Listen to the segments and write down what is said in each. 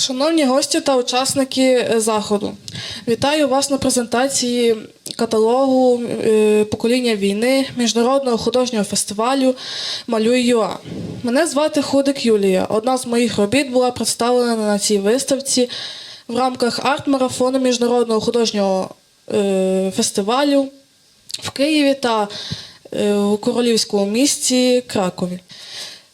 Шановні гості та учасники е, заходу, вітаю вас на презентації каталогу е, покоління війни міжнародного художнього фестивалю Малюй ЮА. Мене звати Худик Юлія. Одна з моїх робіт була представлена на цій виставці в рамках арт-марафону міжнародного художнього е, фестивалю в Києві та у королівському місті Кракові.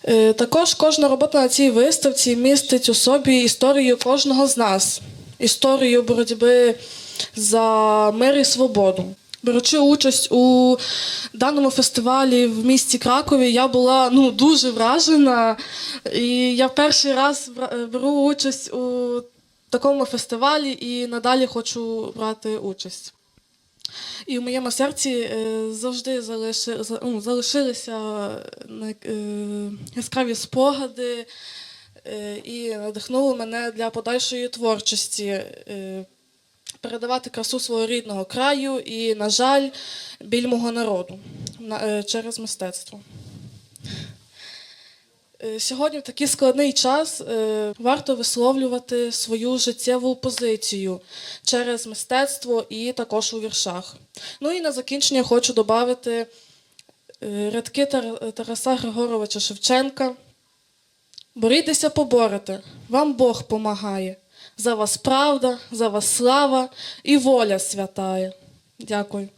Е, Також кожна робота на цій виставці містить у собі історію кожного з нас, історію боротьби за мир і свободу. Беручи участь у даному фестивалі в місті Кракові, я була ну, дуже вражена. І я перший раз беру участь у такому фестивалі і надалі хочу брати участь. І в моєму серці е, завжди ну, залишилися е, яскраві спогади е, і надихнули мене для подальшої творчості. Передавати красу свого рідного краю і, на жаль, біль мого народу на- через мистецтво. Е, Сьогодні в такий складний час е, варто висловлювати свою життєву позицію через мистецтво і також у віршах. Ну і на закінчення хочу додати рядки Тараса Григоровича Шевченка. Борітеся, поборете, вам Бог помагає. За вас правда, за вас слава і воля святає. Дякую.